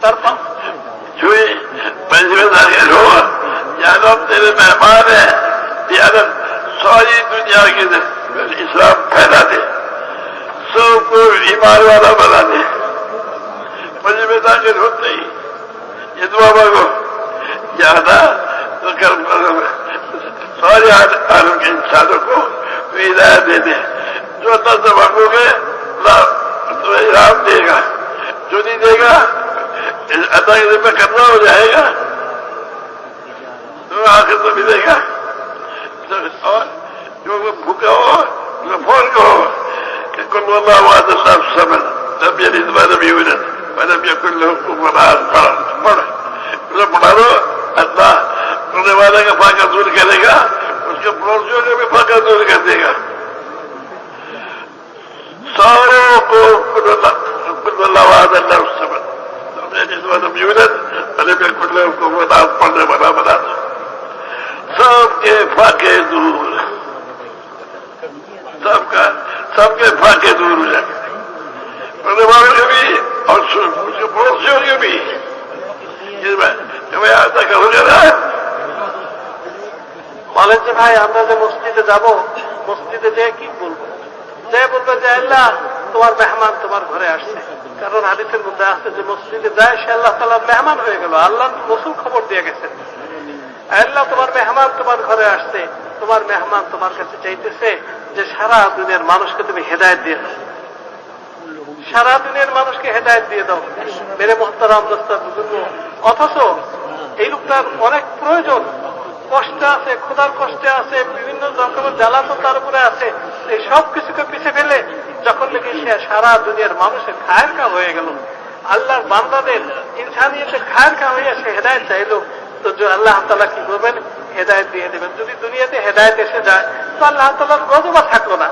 ترپا چوئی میں ذمہ داری تیرے مہمان ہیں۔ دیانت ساری دنیا کے اسلام پھیلا دے۔ سب کو بیمار والا بنا دے۔ مجھے میں داخل ہوتا ہی یہ دعا مانگو۔ یادہ تو کر سارے عالم کے انسانوں کو طيب يبقى كرناه ولا حاجة راح قصة بذيكة يوقف بكا هو يوقف کہ يقول والله وعد صاحب سمن لم يلد ولم يولد ولم يكن له كفوا پڑھ فرد پڑھا ربنا اللہ رونے والے کا فاقہ دور کرے گا اس کے پڑوسیوں کا بھی فاقہ دور کر دے گا سارے کو मैंने भी कुल को पढ़ने वाला बना दो सबके फाके दूर सबका सबके फाके दूर हो जाए पढ़ने वालों के भी और उसके पड़ोसियों के भी आज तक हो गया বলেন যে ভাই আমরা যে মসজিদে যাব মসজিদে যেয়ে কি বলবো যে বলবে যে আল্লাহ তোমার মেহমান তোমার ঘরে আসছে কারণ হাদিসের মধ্যে আছে যে মসজিদে যায়, সে আল্লাহ তালা মেহমান হয়ে গেল। আল্লাহ রসুল খবর দিয়ে গেছেন। আল্লাহ তোমার মেহমান তোমার ঘরে আসছে, তোমার মেহমান তোমার কাছে চাইতেছে যে সারা দুনিয়ার মানুষকে তুমি হেদায়ত দিয়ে দাও। সারা দুনিয়ার মানুষকে হেদায়ত দিয়ে দাও। মেরে মোহতারাম দস্তার বুজুর্গ অথচ এই লোকটার অনেক প্রয়োজন। কষ্ট আছে, ক্ষুধার কষ্টে আছে, বিভিন্ন রকমের জ্বালাতো তার উপরে আছে। এই সব কিছুকে পিছে ফেলে যখন দেখি সে সারা দুনিয়ার মানুষের খায়ের কা হয়ে গেল আল্লাহর বান্দাদের ইনসানিয়তে খায়ের কা হইয়া সে হেদায়ত চাইল। তো আল্লাহ তালা কি করবেন? হেদায়ত দিয়ে দেবেন। যদি দুনিয়াতে হেদায়ত এসে যায়, তো আল্লাহ তালার গজবা থাকল না।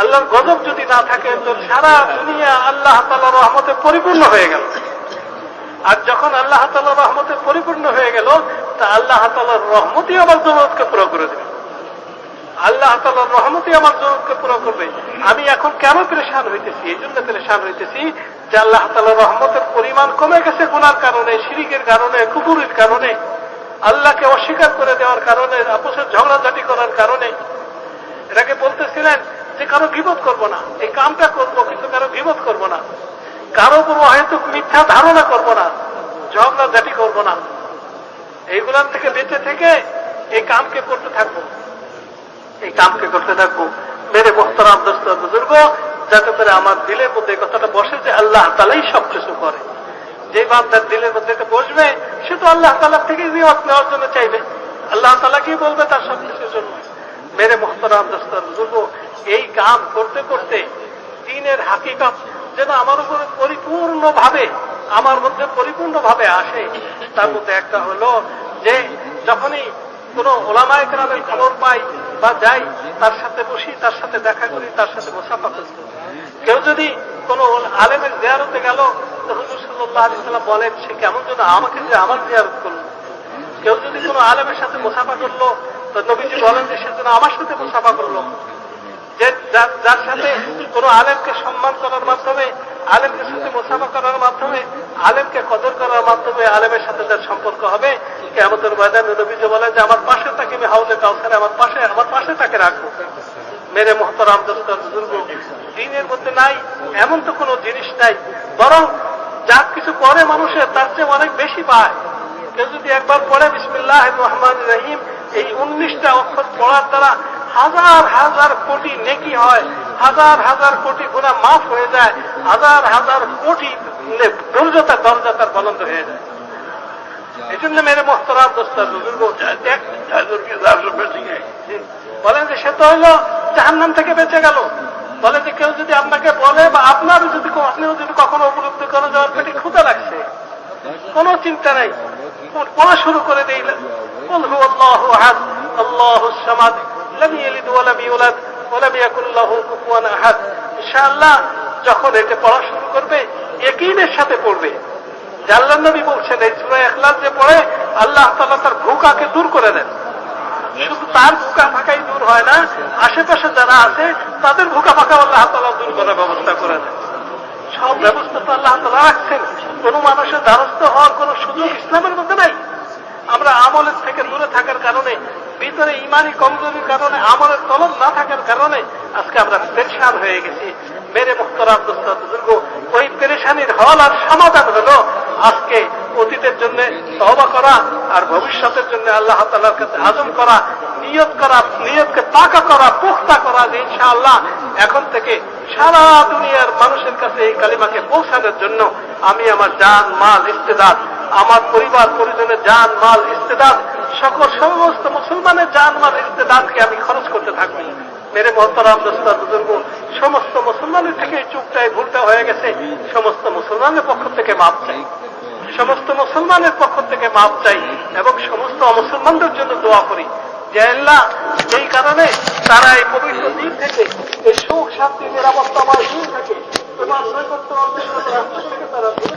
আল্লাহর গজব যদি না থাকে, তো সারা দুনিয়া আল্লাহ তালার রহমতে পরিপূর্ণ হয়ে গেল। আর যখন আল্লাহ তালার রহমতে পরিপূর্ণ হয়ে গেল, তা আল্লাহ তালার রহমতই আমার জরুরতকে পুরো করে দেবে আল্লাহ তালার রহমতই আমার জরুরতকে পুরো করবে। আমি এখন কেন পরেশান হইতেছি? এই জন্য পরেশান হইতেছি যে আল্লাহ তালার রহমতের পরিমাণ কমে গেছে গুনার কারণে, শিরিকের কারণে কুকুরের কারণে, আল্লাহকে অস্বীকার করে দেওয়ার কারণে, আপোষের ঝগড়াঝাটি করার কারণে। এটাকে বলতেছিলেন যে কারও বিপদ করব না। এই কামটা করব, কিন্তু কারও বিপদ করব না। কারও কোনো হয়তো মিথ্যা ধারণা করব না। ঝগড়া ঝাঁটি করব না। এইগুলার থেকে বেঁচে থেকে এই কামকে করতে থাকব। এই কামকে করতে থাকব। মেরে মোহতারাম দোস্ত বুজুর্গ, যাতে করে আমার দিলের মধ্যে কথাটা বসে যে আল্লাহ তালাই সব কিছু করে। যে বান্দার দিলের মধ্যে বসবে, সে তো আল্লাহ তালার থেকে নিয়ত নেওয়ার জন্য চাইবে। আল্লাহ তালা কি বলবে তার সব কিছুর জন্য? মেরে মোহতারাম দোস্তর বুজুর্গ, এই কাম করতে করতে দিনের হাকিকত যেন আমার উপরে পরিপূর্ণভাবে, আমার মধ্যে পরিপূর্ণভাবে আসে। তার মধ্যে একটা হলো যে, যখনই কোন ওলামায় গ্রামের খবর পাই বা যাই, তার সাথে বসি, তার সাথে দেখা করি, তার সাথে মোসাফা করি। কেউ যদি কোনো আলেমের জিয়ারতে গেল হুজুর সাল্লাহ আলি সাল্লাম বলেন, সে কেমন যেন আমাকে যে আমার জিয়ারত করল? কেউ যদি কোনো আলেমের সাথে মোসাফা করল, তো নবীজি বলেন যে, সে যেন আমার সাথে মোসাফা করল। যে যার সাথে কোন আলেমকে সম্মান করার মাধ্যমে, আলেমকে সাথে মুসাফা করার মাধ্যমে, আলেমকে কদর করার মাধ্যমে আলেমের সাথে যার সম্পর্ক হবে কেমতের ময়দানে নবীজি বলেন যে, আমার পাশে তাকে আমি হাউলে কাউসারে আমার পাশে আমার পাশে তাকে রাখব। মেরে মোহতরাম বুজুর্গ, দিনের মধ্যে নাই, এমন তো কোনো জিনিস নাই, বরং যা কিছু করে মানুষের, তার চেয়ে অনেক বেশি পায়। কেউ যদি একবার পড়ে বিসমিল্লাহ রহমান রহিম, এই উনিশটা অক্ষর পড়ার দ্বারা হাজার হাজার কোটি নেকি হয় হাজার হাজার কোটি গুণা মাফ হয়ে যায় হাজার হাজার কোটি দুর্যতা দরজাতার বলন্দ হয়ে যায়। এই জন্য মেরে মোস্তরাব দোস্তার বলেন যে সে তো হইল চার নাম থেকে বেঁচে গেল। বলে যে কেউ যদি আপনাকে বলে বা আপনার যদি আপনিও যদি কখনো উপলব্ধি করে যাওয়ার পেটে ক্ষুদা লাগছে কোন চিন্তা নাই। পড়া শুরু করে দিই অল্লাহ আল্লাহ আল্লাহ সামাদ। লাম ইয়ালিদ ওয়া লাম ইউলাদ ওয়া লাম ইয়াকুল লাহু কুফুয়ান আহাদ। ইনশাআল্লাহ, যখন পড়া শুরু করবে ইয়াকিনের সাথে পড়বে। নবী বলছেন, এই সূরা ইখলাস যে পড়ে, আল্লাহ তাআলা তার ভুকাকে দূর করে দেন। শুধু তার ভুকা ফাঁকাই দূর হয় না, আশেপাশে যারা আছে, তাদের ভুকা ফাঁকা আল্লাহ দূর করার ব্যবস্থা করে দেন। সব ব্যবস্থা তো আল্লাহ তালা রাখছেন। কোন মানুষের দ্বারস্থ হওয়ার কোন সুযোগ ইসলামের মধ্যে নাই। আমরা আমলের থেকে দূরে থাকার কারণে, ভিতরে ইমানি কমজোরির কারণে, আমলের তলব না থাকার কারণে আজকে আমরা পেরেশান হয়ে গেছি। মেরে মুখতরাম দুর্গ ওই পেরেশানির হল আর সমাধান হলো আজকে অতীতের জন্য তহবা করা আর ভবিষ্যতের জন্য আল্লাহ তালার কাছে আজম করা, নিয়ত করা, নিয়তকে পাকা করা, পুখতা করা যে ইনশাআল্লাহ এখন থেকে সারা দুনিয়ার মানুষের কাছে এই কালিমাকে পৌঁছানোর জন্য আমি আমার জান, মাল ইস্তেদাদ আমার পরিবার, পরিজনের জান মাল ইস্তেদাদ সকল সমস্ত মুসলমানের জান মাল ইস্তেদাদকে আমি খরচ করতে থাকব। মেরে মহতরাম দোস্তা বুজুর্গ, সমস্ত মুসলমানের থেকে এই চুপটাই ভুলটা হয়ে গেছে, সমস্ত মুসলমানের পক্ষ থেকে মাপ চাই। সমস্ত মুসলমানের পক্ষ থেকে মাপ চাই এবং সমস্ত অমুসলমানদের জন্য দোয়া করি যে এই কারণে তারা এই পবিত্র দিন থেকে, এই সুখ, শান্তি নিরাপত্তাময় দিন থেকে তোমার অর্জন করার রাস্তা থেকে তারা দূরে